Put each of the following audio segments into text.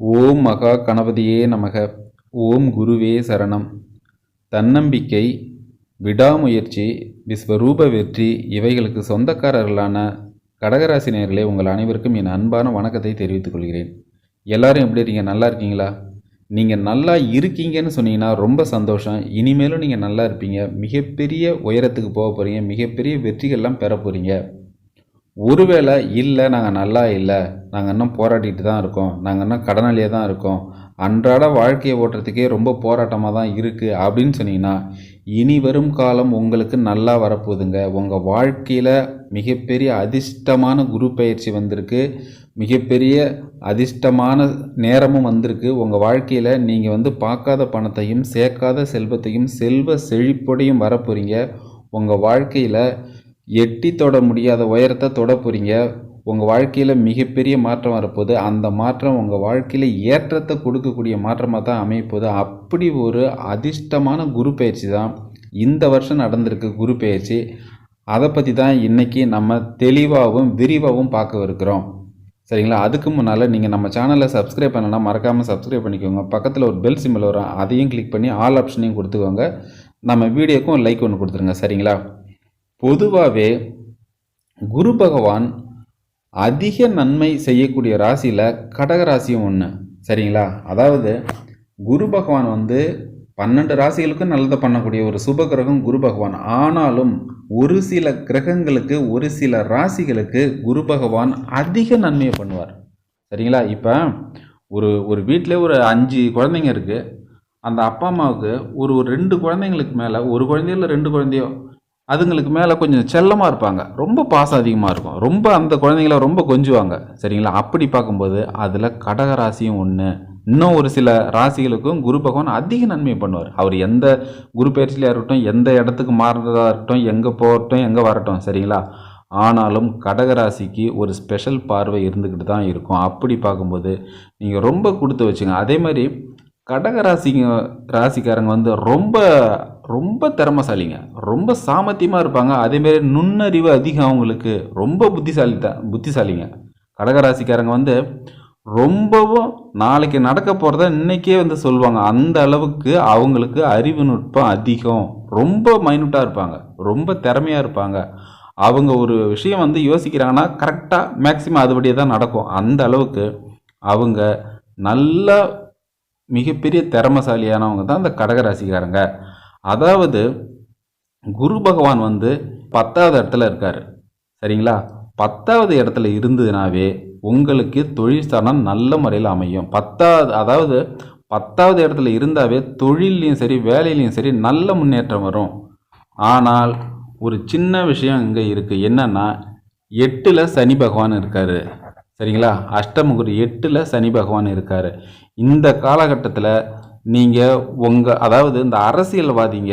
ஓம் மகா கணபதியே நமக. ஓம் குருவே சரணம். தன்னம்பிக்கை விடாமுயற்சி விஸ்வரூப வெற்றி இவைகளுக்கு சொந்தக்காரர்களான கடகராசினியர்களே உங்கள் அனைவருக்கும் என் அன்பான வணக்கத்தை தெரிவித்துக் கொள்கிறேன். எல்லாரும் எப்படி இருக்கீங்க? நல்லா இருக்கீங்களா? நீங்கள் நல்லா இருக்கீங்கன்னு சொன்னீங்கன்னா ரொம்ப சந்தோஷம். இனிமேலும் நீங்கள் நல்லா இருப்பீங்க. மிகப்பெரிய உயரத்துக்கு போக போகிறீங்க மிகப்பெரிய வெற்றிகள்லாம் பெற போகிறீங்க ஒருவேளை இல்லை நாங்கள் நல்லா இல்லை நாங்கள் இன்னும் போராடிட்டு தான் இருக்கோம் நாங்கள் இன்னும் கடனாளியாக தான் இருக்கோம் அன்றாட வாழ்க்கையை ஓட்டுறதுக்கே ரொம்ப போராட்டமாக தான் இருக்குது அப்படின்னு சொன்னீங்கன்னா இனி வரும் காலம் உங்களுக்கு நல்லா வரப்போகுதுங்க. உங்கள் வாழ்க்கையில் மிகப்பெரிய அதிர்ஷ்டமான குரு பயிற்சி வந்திருக்கு மிகப்பெரிய அதிர்ஷ்டமான நேரமும் வந்திருக்கு. உங்கள் வாழ்க்கையில் நீங்கள் வந்து பார்க்காத பணத்தையும் சேர்க்காத செல்வத்தையும் செல்வ செழிப்போடையும் வரப்போகிறீங்க உங்கள் வாழ்க்கையில் எட்டி தொட முடியாத உயரத்தை தொட போகிறீங்க உங்கள் வாழ்க்கையில் மிகப்பெரிய மாற்றம் வரப்போகுது. அந்த மாற்றம் உங்கள் வாழ்க்கையில் ஏற்றத்தை கொடுக்கக்கூடிய மாற்றமாக தான் அமையப்போகுது அப்படி ஒரு அதிர்ஷ்டமான குரு பயிற்சி தான் இந்த வருஷம் நடந்திருக்கு குரு பயிற்சி. அதை பற்றி தான் இன்றைக்கி நம்ம தெளிவாகவும் விரிவாகவும் பார்க்க இருக்கிறோம். சரிங்களா? அதுக்கு முன்னால் நீங்கள் நம்ம சேனலை சப்ஸ்கிரைப் பண்ணலன்னா மறக்காமல் சப்ஸ்கிரைப் பண்ணிக்கோங்க. பக்கத்தில் ஒரு பெல் சிம்பிள் வரும். அதையும் கிளிக் பண்ணி ஆல் ஆப்ஷனையும் கொடுத்துக்கோங்க. நம்ம வீடியோக்கும் லைக் ஒன்று கொடுத்துருங்க. சரிங்களா? பொதுவாகவே குரு பகவான் அதிக நன்மை செய்யக்கூடிய ராசியில் கடக ராசியும் ஒன்று சரிங்களா? அதாவது குரு பகவான் வந்து பன்னெண்டு ராசிகளுக்கும் நல்லதை பண்ணக்கூடிய ஒரு சுப கிரகம் குரு பகவான். ஆனாலும் ஒரு சில கிரகங்களுக்கு ஒரு சில ராசிகளுக்கு குரு பகவான் அதிக நன்மையை பண்ணுவார். சரிங்களா? இப்போ ஒரு ஒரு வீட்டில் ஒரு அஞ்சு குழந்தைங்க இருக்குது அந்த அப்பா அம்மாவுக்கு ஒரு ஒரு ரெண்டு குழந்தைங்களுக்கு மேலே ஒரு குழந்தையோ இல்லை ரெண்டு குழந்தையோ அதுங்களுக்கு மேலே கொஞ்சம் செல்லமாக இருப்பாங்க. ரொம்ப பாசம் அதிகமாக இருக்கும். ரொம்ப அந்த குழந்தைங்கள ரொம்ப கொஞ்சுவாங்க. சரிங்களா? அப்படி பார்க்கும்போது அதில் கடக ராசியும் ஒன்று இன்னும் ஒரு சில ராசிகளுக்கும் குரு பகவான் அதிக நன்மை பண்ணுவார். அவர் எந்த குரு பயிற்சியிலாக இருக்கட்டும் எந்த இடத்துக்கு மாறுறதா இருக்கட்டும் எங்கே போகட்டும் எங்கே வரட்டும் சரிங்களா? ஆனாலும் கடக ராசிக்கு ஒரு ஸ்பெஷல் பார்வை இருந்துக்கிட்டு தான் இருக்கும். அப்படி பார்க்கும்போது நீங்கள் ரொம்ப கொடுத்து வச்சுங்க. அதே மாதிரி கடக ராசிங்க ராசிக்காரங்க வந்து ரொம்ப ரொம்ப திறமசாலிங்க. ரொம்ப சாமர்த்தியமாக இருப்பாங்க. அதேமாரி நுண்ணறிவு அதிகம் அவங்களுக்கு. ரொம்ப புத்திசாலி தான் புத்திசாலிங்க கடகராசிக்காரங்க வந்து ரொம்பவும் நாளைக்கு நடக்க போகிறத இன்றைக்கே வந்து சொல்லுவாங்க. அந்த அளவுக்கு அவங்களுக்கு அறிவு நுட்பம் அதிகம். ரொம்ப மைனூட்டாக இருப்பாங்க. ரொம்ப திறமையாக இருப்பாங்க. அவங்க ஒரு விஷயம் வந்து யோசிக்கிறாங்கன்னா கரெக்டாக மேக்சிமம் அதுபடியே தான் நடக்கும். அந்த அளவுக்கு அவங்க நல்லா மிகப்பெரிய திறமசாலியானவங்க தான் இந்த கடகராசிக்காரங்க. அதாவது குரு பகவான் வந்து பத்தாவது இடத்துல இருக்கார். சரிங்களா? பத்தாவது இடத்துல இருந்ததுனாவே உங்களுக்கு தொழில் ஸ்தானம் நல்ல முறையில் அமையும். பத்தாவது அதாவது பத்தாவது இடத்துல இருந்தாவே தொழிலையும் சரி வேலையிலையும் சரி நல்ல முன்னேற்றம் வரும். ஆனால் ஒரு சின்ன விஷயம் இங்கே இருக்குது என்னென்னா எட்டில் சனி பகவான் இருக்கார். சரிங்களா? அஷ்டமகுரு எட்டில் சனி பகவான் இருக்கார். இந்த காலகட்டத்தில் நீங்கள் உங்கள் அதாவது இந்த அரசியல்வாதிங்க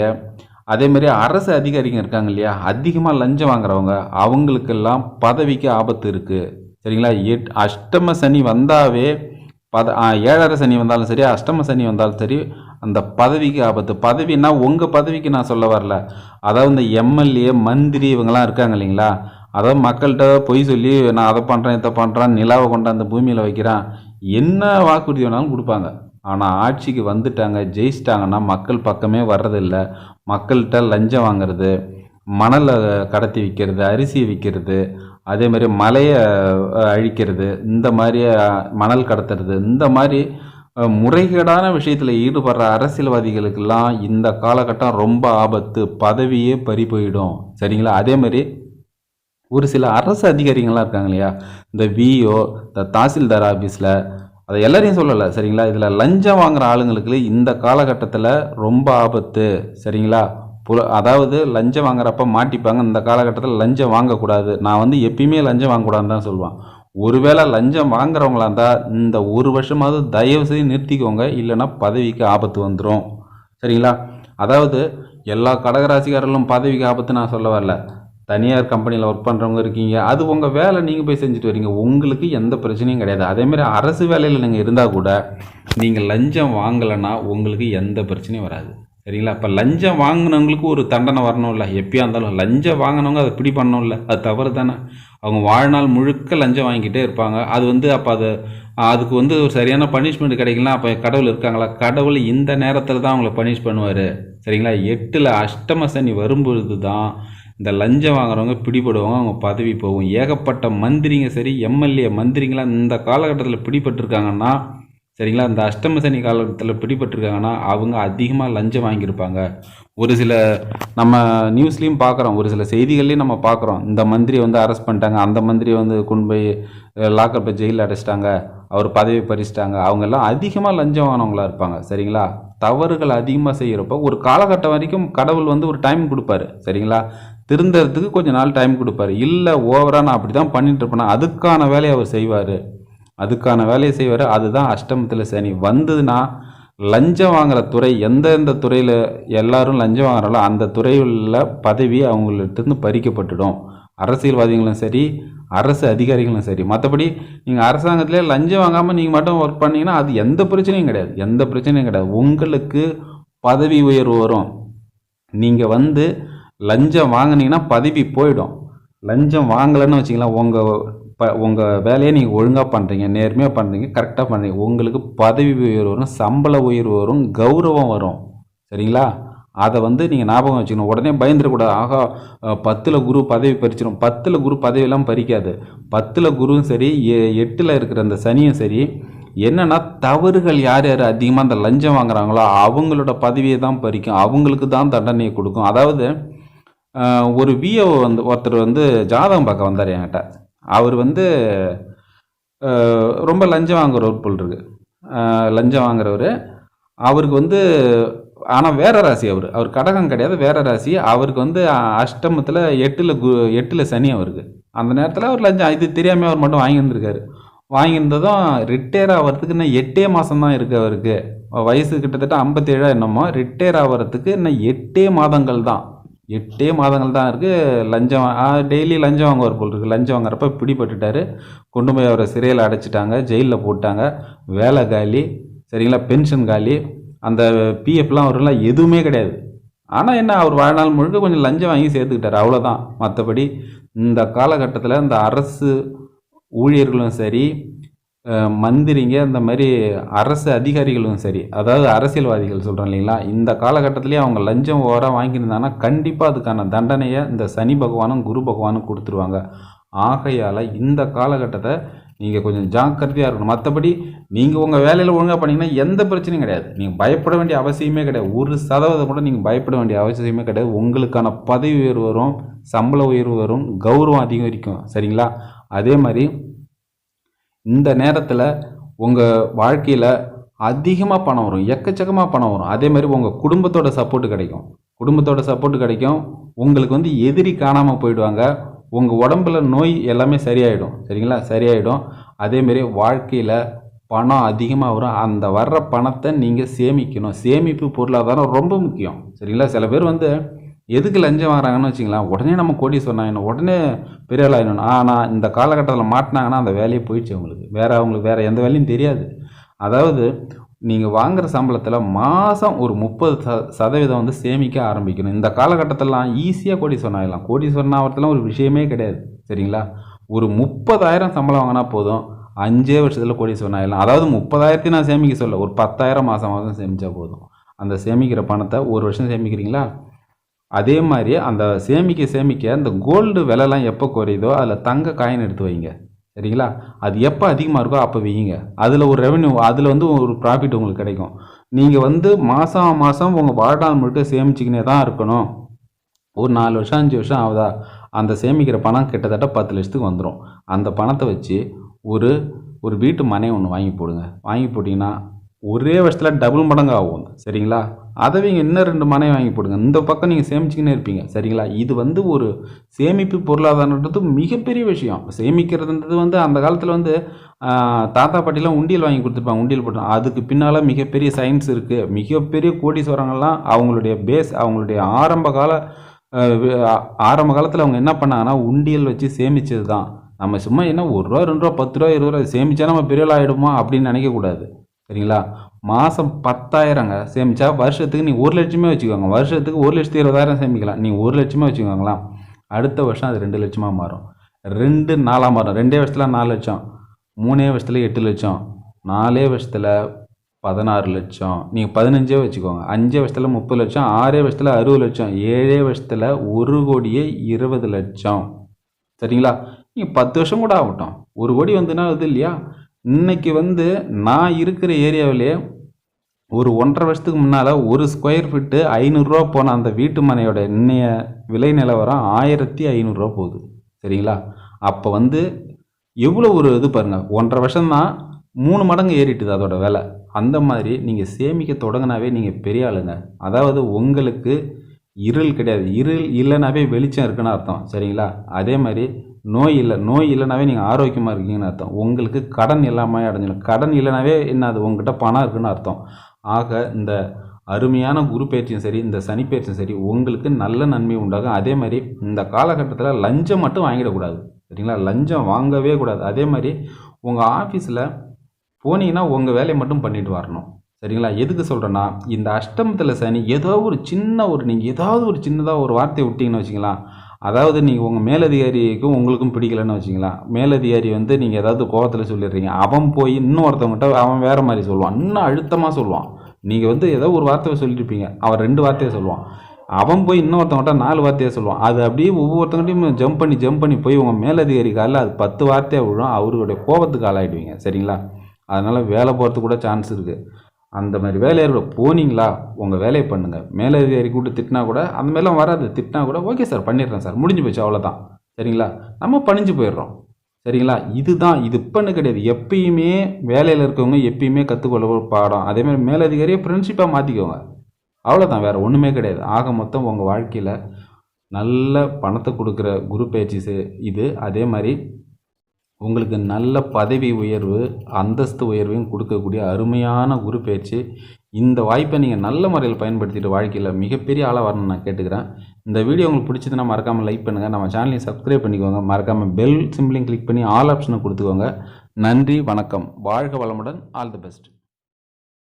அதேமாரி அரசு அதிகாரிங்க இருக்காங்க இல்லையா? அதிகமாக லஞ்சம் வாங்குறவங்க அவங்களுக்கெல்லாம் பதவிக்கு ஆபத்து இருக்குது சரிங்களா? எட் அஷ்டம சனி வந்தாவே பத ஏழரை சனி வந்தாலும் சரி அஷ்டம சனி வந்தாலும் சரி அந்த பதவிக்கு ஆபத்து. பதவின்னா உங்கள் பதவிக்கு நான் சொல்ல வரல. அதாவது இந்த எம்எல்ஏ மந்திரி இவங்கெல்லாம் இருக்காங்க இல்லைங்களா? அதாவது மக்கள்கிட்ட பொய் சொல்லி நான் அதை பண்ணுறேன் இதை பண்ணுறேன் நிலாவை கொண்டு அந்த பூமியில் வைக்கிறேன். என்ன வாக்குறுதி வேணாலும் கொடுப்பாங்க. ஆனால் ஆட்சிக்கு வந்துட்டாங்க ஜெயிச்சிட்டாங்கன்னா மக்கள் பக்கமே வர்றதில்ல. மக்கள்கிட்ட லஞ்சம் வாங்குறது மணலை கடத்தி விற்கிறது அரிசி விற்கிறது அதே மாதிரி மலையை அழிக்கிறது இந்த மாதிரி மணல் கடத்துறது இந்த மாதிரி முறைகேடான விஷயத்தில் ஈடுபடுற அரசியல்வாதிகளுக்கெல்லாம் இந்த காலகட்டம் ரொம்ப ஆபத்து பதவியே பறி போயிடும். சரிங்களா? அதே மாதிரி ஒரு சில அரசு அதிகாரிகள்லாம் இருக்காங்க இல்லையா? இந்த விஓ இந்த தாசில்தார் ஆஃபீஸில் அதை எல்லாரையும் சொல்லலை சரிங்களா? இதில் லஞ்சம் வாங்குகிற ஆளுங்களுக்கு இந்த காலகட்டத்தில் ரொம்ப ஆபத்து சரிங்களா? புல அதாவது லஞ்சம் வாங்குறப்ப மாட்டிப்பாங்க இந்த காலகட்டத்தில் லஞ்சம் வாங்கக்கூடாது. நான் வந்து எப்பயுமே லஞ்சம் வாங்கக்கூடாதுன்னு தான் சொல்லுவேன். ஒருவேளை லஞ்சம் வாங்குறவங்களா இருந்தால் இந்த ஒரு வருஷமாவது தயவு செய்து நிறுத்திக்கோங்க இல்லைன்னா பதவிக்கு ஆபத்து வந்துடும் சரிங்களா? அதாவது எல்லா கடகராசிக்காரர்களும் பதவிக்கு ஆபத்து நான் சொல்ல வரல. தனியார் கம்பெனியில் ஒர்க் பண்ணுறவங்க இருக்கீங்க. அது உங்கள் வேலை நீங்கள் போய் செஞ்சுட்டு வரீங்க. உங்களுக்கு எந்த பிரச்சனையும் கிடையாது. அதேமாதிரி அரசு வேலையில் நீங்கள் இருந்தால் கூட நீங்கள் லஞ்சம் வாங்கலைன்னா உங்களுக்கு எந்த பிரச்சனையும் வராது. சரிங்களா? இப்போ லஞ்சம் வாங்கினவங்களுக்கு ஒரு தண்டனை வரணும்ல. எப்பயா இருந்தாலும் லஞ்சம் வாங்கினவங்க அதை பிடி பண்ணணும்ல. அது தவறு தானே. அவங்க வாழ்நாள் முழுக்க லஞ்சம் வாங்கிக்கிட்டே இருப்பாங்க. அது வந்து அப்போ அது அதுக்கு வந்து ஒரு சரியான பனிஷ்மெண்ட் கிடைக்கலாம் அப்போ கடவுள் இருக்காங்களா? கடவுள் இந்த நேரத்தில் தான் அவங்கள பனிஷ் பண்ணுவார். சரிங்களா? எட்டில் அஷ்டம சனி வரும்பொழுது தான் இந்த லஞ்சம் வாங்குறவங்க பிடிபடுவாங்க அவங்க பதவி போகும். ஏகப்பட்ட மந்திரிங்க சரி எம்எல்ஏ மந்திரிங்களாம் இந்த காலகட்டத்தில் பிடிபட்டிருக்காங்கன்னா சரிங்களா இந்த அஷ்டம சனி காலகட்டத்தில் பிடிபட்டிருக்காங்கன்னா அவங்க அதிகமாக லஞ்சம் வாங்கியிருப்பாங்க. ஒரு சில நம்ம நியூஸ்லேயும் பார்க்குறோம் ஒரு சில செய்திகள்லையும் நம்ம பார்க்குறோம் இந்த மந்திரியை வந்து அரெஸ்ட் பண்ணிட்டாங்க அந்த மந்திரியை வந்து கொண்டு போய் லாக்கர் போய் ஜெயிலில் அடைச்சிட்டாங்க அவர் பதவி பறிச்சிட்டாங்க. அவங்கெல்லாம் அதிகமாக லஞ்சம் வாங்கினவங்களா இருப்பாங்க சரிங்களா? தவறுகள் அதிகமாக செய்கிறப்போ ஒரு காலகட்டம் வரைக்கும் கடவுள் வந்து ஒரு டைம் கொடுப்பாரு சரிங்களா? திருந்தறதுக்கு கொஞ்சம் நாள் டைம் கொடுப்பாரு. இல்லை ஓவராக நான் அப்படி தான் பண்ணிட்டு இருப்பேனா? அதுக்கான வேலையை அவர் செய்வார். அதுக்கான வேலையை செய்வார். அதுதான் அஷ்டமத்தில் சனி. வந்ததுன்னா லஞ்சம் வாங்குற துறை எந்தெந்த துறையில் எல்லாரும் லஞ்சம் வாங்குறாங்களோ அந்த துறையில் பதவி அவங்கள்ட்ட பறிக்கப்பட்டுடும். அரசியல்வாதிகளும் சரி அரசு அதிகாரிகளும் சரி. மற்றபடி நீங்கள் அரசாங்கத்திலே லஞ்சம் வாங்காமல் நீங்கள் மட்டும் ஒர்க் பண்ணீங்கன்னா அது எந்த பிரச்சனையும் கிடையாது. எந்த பிரச்சனையும் கிடையாது. உங்களுக்கு பதவி உயர்வு வரும். நீங்கள் வந்து லஞ்சம் வாங்கினீங்கன்னா பதவி போயிடும். லஞ்சம் வாங்கலைன்னு வச்சிங்களேன் உங்கள் ப உங்கள் வேலையை நீங்கள் ஒழுங்காக பண்ணுறீங்க நேர்மையாக பண்ணுறீங்க கரெக்டாக பண்ணுறீங்க உங்களுக்கு பதவி உயர்வு வரும் சம்பள உயர்வு வரும் கௌரவம் வரும். சரிங்களா? அதை வந்து நீங்கள் ஞாபகம் வச்சுக்கணும். உடனே பயந்துடக்கூடாது. ஆகா பத்தில் குரு பதவி பறிச்சிடும் பத்தில் குரு பதவியெல்லாம் பறிக்காது. பத்தில் குருவும் சரி எ- எட்டில் இருக்கிற அந்த சனியும் சரி என்னென்னா தவறுகள் யார் யார் அதிகமாக அந்த லஞ்சம் வாங்குறாங்களோ அவங்களோட பதவியை தான் பறிக்கும். அவங்களுக்கு தான் தண்டனையை கொடுக்கும். அதாவது ஒரு விஓ வந்து ஒருத்தர் வந்து ஜாதகம் பார்க்க வந்தார் என்கிட்ட. அவர் வந்து ரொம்ப லஞ்சம் வாங்குறவர் போல் இருக்கு. லஞ்சம் வாங்குறவர். அவருக்கு வந்து ஆனால் வேற ராசி அவர். அவர் கடகம் கிடையாது வேற ராசி. அவருக்கு வந்து அஷ்டமத்தில் எட்டில் கு எட்டில் சனி அவருக்கு. அந்த நேரத்தில் அவர் லஞ்சம் இது தெரியாமல் அவர் மட்டும் வாங்கியிருந்திருக்காரு வாங்கியிருந்ததும் ரிட்டையர் ஆகிறதுக்கு இன்னும் எட்டே மாதம் தான் இருக்குது அவருக்கு. வயசு கிட்டத்தட்ட ஐம்பத்தேழா என்னமோ ரிட்டையர் ஆகிறதுக்கு இன்னும் எட்டே மாதங்கள் தான். எட்டே மாதங்கள் தான் இருக்குது லஞ்சம் டெய்லி லஞ்சம் வாங்குவார் போல் இருக்குது லஞ்சம் வாங்குறப்ப பிடிபட்டுட்டாரு. கொண்டு போய் அவரை சிறையில் அடைச்சிட்டாங்க. ஜெயிலில் போட்டாங்க. வேலை காலி சரிங்களா? பென்ஷன் காலி. அந்த பிஎஃப்லாம் அவரெல்லாம் எதுவுமே கிடையாது. ஆனால் என்ன அவர் வாழ்நாள் முழுக்க கொஞ்சம் லஞ்சம் வாங்கி சேர்த்துக்கிட்டார். அவ்வளோதான் மற்றபடி இந்த காலகட்டத்தில் இந்த அரசு ஊழியர்களும் சரி மந்திரிங்க இந்த மாதிரி அரசு அதிகாரிகளும் சரி அதாவது அரசியல்வாதிகள் சொல்கிறோம் இல்லைங்களா இந்த காலகட்டத்திலேயே அவங்க லஞ்சம் ஓவராக வாங்கியிருந்தாங்கன்னா கண்டிப்பாக அதுக்கான தண்டனையை இந்த சனி பகவானும் குரு பகவானும் கொடுத்துருவாங்க. ஆகையால் இந்த காலகட்டத்தை நீங்கள் கொஞ்சம் ஜாக்கிரதையாக இருக்கணும். மற்றபடி நீங்கள் உங்கள் வேலையில் ஒழுங்காக பண்ணிங்கன்னா எந்த பிரச்சனையும் கிடையாது. நீங்கள் பயப்பட வேண்டிய அவசியமே கிடையாது. ஒரு சதவீதம் கூட நீங்கள் பயப்பட வேண்டிய அவசியமே கிடையாது. உங்களுக்கான பதவி உயர்வு வரும் சம்பள உயர்வு வரும் கௌரவம் அதிகரிக்கும். சரிங்களா? அதே மாதிரி இந்த நேரத்தில் உங்கள் வாழ்க்கையில் அதிகமாக பணம் வரும் எக்கச்சக்கமாக பணம் வரும். அதே மாதிரி உங்கள் குடும்பத்தோட சப்போர்ட் கிடைக்கும். குடும்பத்தோட சப்போர்ட் கிடைக்கும். உங்களுக்கு வந்து எதிரி காணாமல் போயிடுவாங்க. உங்கள் உடம்புல நோய் எல்லாமே சரியாயிடும். சரிங்களா? சரியாயிடும். அதேமாரி வாழ்க்கையில் பணம் அதிகமாக வரும். அந்த வர்ற பணத்தை நீங்கள் சேமிக்கணும். சேமிப்பு பொருளாதாரம் ரொம்ப முக்கியம். சரிங்களா? சில பேர் வந்து எதுக்கு லஞ்சம் வாங்குறாங்கன்னு வச்சுங்களேன் உடனே நம்ம கோடி சொன்னாங்க உடனே பெரிய ஆள் ஆயிடணும் ஆனால் இந்த காலகட்டத்தில் மாட்டினாங்கன்னா அந்த வேலையே போயிடுச்சு அவங்களுக்கு. வேறு அவங்களுக்கு வேறு எந்த வேலையும் தெரியாது. அதாவது நீங்கள் வாங்குகிற சம்பளத்தில் மாதம் ஒரு முப்பது ச சதவீதம் வந்து சேமிக்க ஆரம்பிக்கணும். இந்த காலகட்டத்திலலாம் ஈஸியாக கோடி சொன்னாயிடலாம் கோடி சொன்னாவதுலாம் ஒரு விஷயமே கிடையாது. சரிங்களா? ஒரு முப்பதாயிரம் சம்பளம் வாங்கினா போதும். அஞ்சே வருஷத்தில் கோடி சொன்னாயிடலாம் அதாவது முப்பதாயிரத்தையும் நான் சேமிக்க சொல்ல. ஒரு பத்தாயிரம் மாதம் மாதம் சேமித்தா போதும். அந்த சேமிக்கிற பணத்தை ஒரு வருஷம் சேமிக்கிறீங்களா? அதே மாதிரி அந்த சேமிக்க சேமிக்க அந்த கோல்டு விலைலாம் எப்போ குறையுதோ அதில் தங்க காயின் எடுத்து வைங்க. சரிங்களா? அது எப்போ அதிகமாக இருக்கோ அப்போ வையுங்க. அதில் ஒரு ரெவன்யூ அதில் வந்து ஒரு ப்ராஃபிட் உங்களுக்கு கிடைக்கும். நீங்கள் வந்து மாதம் மாதம் உங்கள் வாழ்நாள் முழுக்க சேமிச்சிக்கினே தான் இருக்கணும். ஒரு நாலு வருஷம் அஞ்சு வருஷம் ஆகுதா? அந்த சேமிக்கிற பணம் கிட்டத்தட்ட பத்து லட்சத்துக்கு வந்துடும் அந்த பணத்தை வச்சு ஒரு ஒரு வீட்டு மனை ஒன்று வாங்கி போடுங்க. வாங்கி போட்டிங்கன்னா ஒரே வருஷத்தில் டபுள் மடங்கு ஆகும் சரிங்களா? அதை நீங்கள் இன்னும் ரெண்டு மனை வாங்கி போடுங்க. இந்த பக்கம் நீங்கள் சேமிச்சுக்கினே இருப்பீங்க. சரிங்களா? இது வந்து ஒரு சேமிப்பு பொருளாதாரன்றது மிகப்பெரிய விஷயம். சேமிக்கிறதுன்றது வந்து அந்த காலத்தில் வந்து தாத்தா பாட்டிலாம் உண்டியல் வாங்கி கொடுத்துருப்பாங்க. உண்டியல் போட்டு அதுக்கு பின்னால் மிகப்பெரிய சயின்ஸ் இருக்குது மிகப்பெரிய கோடீஸ்வரங்கள்லாம் அவங்களுடைய பேஸ் அவங்களுடைய ஆரம்ப கால ஆரம்ப காலத்தில் அவங்க என்ன பண்ணாங்கன்னா உண்டியல் வச்சு சேமித்தது தான் நம்ம சும்மா என்ன ஒரு ரூபா ரெண்டு ரூபா பத்து ரூபா இருபது ரூபா சேமிச்சா நம்ம பெரிய ஆகிடுமா அப்படின்னு நினைக்கக்கூடாது. சரிங்களா? மாதம் பத்தாயிரங்க சேமிச்சா வருஷத்துக்கு நீ ஒரு லட்சமே வச்சுக்கோங்க. வருஷத்துக்கு ஒரு லட்சத்து இருபதாயிரம் சேமிக்கலாம். நீ ஒரு லட்சமே வச்சுக்கோங்களா அடுத்த வருஷம் அது ரெண்டு லட்சமாக மாறும். ரெண்டு நாலாக மாறும். ரெண்டே வருஷத்தில் நாலு லட்சம். மூணே வருஷத்தில் எட்டு லட்சம். நாலே வருஷத்தில் பதினாறு லட்சம். நீங்கள் பதினஞ்சே வச்சுக்கோங்க. அஞ்சே வருஷத்தில் முப்பது லட்சம். ஆறே வருஷத்தில் அறுபது லட்சம். ஏழே வருஷத்தில் ஒரு கோடியே இருபது லட்சம். சரிங்களா? நீங்கள் பத்து வருஷம் கூட ஆகட்டும். ஒரு கோடி வந்துன்னா அது இல்லையா? இன்னைக்கு வந்து நான் இருக்கிற ஏரியாவிலே ஒரு ஒன்றரை வருஷத்துக்கு முன்னால் ஒரு ஸ்கொயர் ஃபீட்டு ஐநூறுரூவா போன அந்த வீட்டு மனையோட இன்னைய விலை நிலவரம் ஆயிரத்தி ஐநூறுரூவா போகுது. சரிங்களா? அப்போ வந்து எவ்வளோ ஒரு இது பாருங்கள் ஒன்றரை வருஷம்தான் மூணு மடங்கு ஏறிட்டுது அதோட விலை. அந்த மாதிரி நீங்கள் சேமிக்க தொடங்கினாவே நீங்கள் பெரிய ஆளுங்க. அதாவது உங்களுக்கு இருள் கிடையாது. இருள் இல்லைனாவே வெளிச்சம் இருக்குன்னு அர்த்தம். சரிங்களா? அதே மாதிரி நோய் இல்லை நோய் இல்லைனாவே நீங்கள் ஆரோக்கியமாக இருக்கீங்கன்னு அர்த்தம். உங்களுக்கு கடன் இல்லாமல் அடைஞ்சிடும் கடன் இல்லைனாவே என்ன அது? உங்ககிட்ட பணம் இருக்குன்னு அர்த்தம். ஆக இந்த அருமையான குரு பயிற்சியும் சரி இந்த சனி பயிற்சியும் சரி உங்களுக்கு நல்ல நன்மை உண்டாகும். அதே மாதிரி இந்த காலகட்டத்தில் லஞ்சம் மட்டும் வாங்கிடக்கூடாது சரிங்களா? லஞ்சம் வாங்கவே கூடாது. அதே மாதிரி உங்கள் ஆஃபீஸில் போனீங்கன்னா உங்கள் வேலையை மட்டும் பண்ணிட்டு வரணும். சரிங்களா? எதுக்கு சொல்கிறேன்னா இந்த அஷ்டமத்தில் சனி ஏதோ ஒரு சின்ன ஒரு நீங்கள் ஏதாவது ஒரு சின்னதாக ஒரு வார்த்தையை விட்டிங்கன்னு வச்சுக்கலாம். அதாவது நீங்கள் உங்கள் மேலதிகாரிக்கும் உங்களுக்கும் பிடிக்கலன்னு வச்சிங்களா மேலதிகாரி வந்து நீங்கள் ஏதாவது கோவத்தில் சொல்லிடுறீங்க. அவன் போய் இன்னொருத்தவங்கிட்ட அவன் வேறு மாதிரி சொல்லுவான். இன்னும் அழுத்தமாக சொல்லுவான். நீங்கள் வந்து ஏதோ ஒரு வார்த்தையை சொல்லியிருப்பீங்க. அவன் ரெண்டு வார்த்தையை சொல்லுவான். அவன் போய் இன்னொருத்தவங்கிட்ட நாலு வார்த்தையை சொல்லுவான். அது அப்படியே ஒவ்வொருத்தங்கிட்டையும் ஜம்ப் பண்ணி ஜம்ப் பண்ணி போய் உங்கள் மேலதிகாரி காலில் அது பத்து வார்த்தையாக விழும். அவருடைய கோபத்துக்கு ஆளாயிடுவீங்க. சரிங்களா? அதனால் வேலை போகிறதுக்கு கூட சான்ஸ் இருக்குது அந்த மாதிரி வேலையாரோட போனீங்களா? உங்கள் வேலையை பண்ணுங்கள் மேலதிகாரி கூப்பிட்டு திட்டினா கூட அந்த மாதிரிலாம் வராது. திட்டினா கூட ஓகே சார் பண்ணிடுறேன் சார். முடிஞ்சு போச்சு அவ்வளோதான் சரிங்களா? நம்ம பணிஞ்சு போயிடுறோம். சரிங்களா? இதுதான் இது இப்பன்னு கிடையாது. எப்பயுமே வேலையில் இருக்கவங்க எப்பயுமே கற்றுக்கொள்ள ஒரு பாடம். அதே மாதிரி மேலதிகாரியை ஃப்ரெண்ட்ஷிப்பாக மாற்றிக்கோங்க அவ்வளோதான் வேறு ஒன்றுமே கிடையாது. ஆக மொத்தம் உங்கள் வாழ்க்கையில் நல்ல பணத்தை கொடுக்குற குரு பயிற்சி இது அதே மாதிரி உங்களுக்கு நல்ல பதவி உயர்வு அந்தஸ்து உயர்வையும் கொடுக்கக்கூடிய அருமையான குரு பயிற்சி இந்த வாய்ப்பை நீங்கள் நல்ல முறையில் பயன்படுத்திட்டு வாழ்க்கையில் மிகப்பெரிய ஆளாக வரணும்னு நான் கேட்டுக்கிறேன். இந்த வீடியோ உங்களுக்கு பிடிச்சதுன்னா மறக்காமல் லைக் பண்ணுங்கள் நம்ம சேனலையும் சப்ஸ்கிரைப் பண்ணிக்கோங்க. மறக்காமல் பெல் சிம்பிளையும் கிளிக் பண்ணி ஆல் ஆப்ஷனை கொடுத்துக்கோங்க. நன்றி வணக்கம். வாழ்க வளமுடன். All the best